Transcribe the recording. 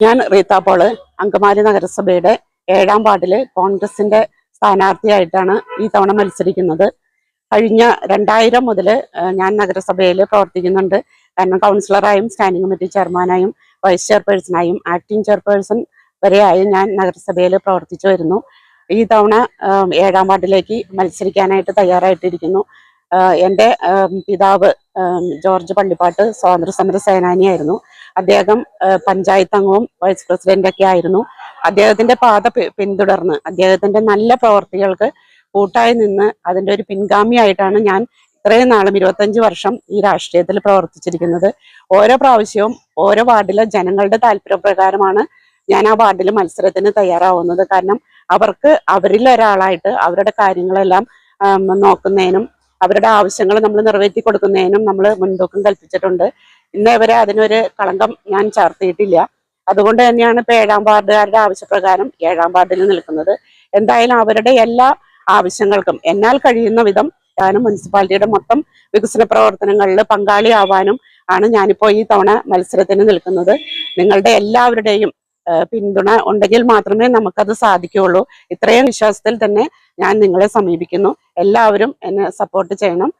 ഞാൻ റീത്ത പോൾ അങ്കമാലി നഗരസഭയുടെ ഏഴാം വാർഡിൽ കോൺഗ്രസിന്റെ സ്ഥാനാർത്ഥിയായിട്ടാണ് ഈ തവണ മത്സരിക്കുന്നത്. കഴിഞ്ഞ രണ്ടായിരം മുതൽ ഞാൻ നഗരസഭയിൽ പ്രവർത്തിക്കുന്നുണ്ട്. കാരണം കൗൺസിലറായും സ്റ്റാൻഡിംഗ് കമ്മിറ്റി ചെയർമാനായും വൈസ് ചെയർപേഴ്സണായും ആക്ടിംഗ് ചെയർപേഴ്സൺ വരെയായും ഞാൻ നഗരസഭയിൽ പ്രവർത്തിച്ചു വരുന്നു. ഈ തവണ ഏഴാം വാർഡിലേക്ക് മത്സരിക്കാനായിട്ട് തയ്യാറായിട്ടിരിക്കുന്നു. എന്റെ പിതാവ് ജോർജ് പള്ളിപ്പാട്ട് സ്വാതന്ത്ര്യ സമര സേനാനിയായിരുന്നു. അദ്ദേഹം പഞ്ചായത്ത് അംഗവും വൈസ് പ്രസിഡന്റൊക്കെ ആയിരുന്നു. അദ്ദേഹത്തിന്റെ പാത പിന്തുടർന്ന് അദ്ദേഹത്തിന്റെ നല്ല പ്രവർത്തികൾക്ക് കൂട്ടായി നിന്ന് അതിന്റെ ഒരു പിൻഗാമിയായിട്ടാണ് ഞാൻ ഇത്രയും നാളും ഇരുപത്തഞ്ച് വർഷം ഈ രാഷ്ട്രീയത്തിൽ പ്രവർത്തിച്ചിരിക്കുന്നത്. ഓരോ പ്രാവശ്യവും ഓരോ വാർഡിലെ ജനങ്ങളുടെ താല്പര്യപ്രകാരമാണ് ഞാൻ ആ വാർഡിൽ മത്സരത്തിന് തയ്യാറാവുന്നത്. കാരണം അവർക്ക് അവരിൽ ഒരാളായിട്ട് അവരുടെ കാര്യങ്ങളെല്ലാം നോക്കുന്നതിനും അവരുടെ ആവശ്യങ്ങൾ നമ്മൾ നിറവേറ്റി കൊടുക്കുന്നതിനും നമ്മൾ മുൻതൂക്കം കൽപ്പിച്ചിട്ടുണ്ട്. ഇന്ന് വരെ അതിനൊരു കളങ്കം ഞാൻ ചാർത്തിയിട്ടില്ല. അതുകൊണ്ട് തന്നെയാണ് ഇപ്പൊ ഏഴാം വാർഡുകാരുടെ ആവശ്യപ്രകാരം ഏഴാം വാർഡിൽ നിൽക്കുന്നത്. എന്തായാലും അവരുടെ എല്ലാ ആവശ്യങ്ങൾക്കും എന്നാൽ കഴിയുന്ന വിധം ഞാനും മുനിസിപ്പാലിറ്റിയുടെ മൊത്തം വികസന പ്രവർത്തനങ്ങളിൽ പങ്കാളിയാവാനും ആണ് ഞാനിപ്പോ ഈ തവണ മത്സരത്തിന് നിൽക്കുന്നത്. നിങ്ങളുടെ എല്ലാവരുടെയും പിന്തുണ ഉണ്ടെങ്കിൽ മാത്രമേ നമുക്കത് സാധിക്കുകയുള്ളൂ. ഇത്രയും വിശ്വാസത്തിൽ തന്നെ ഞാൻ നിങ്ങളെ സമീപിക്കുന്നു. എല്ലാവരും എന്നെ സപ്പോർട്ട് ചെയ്യണം.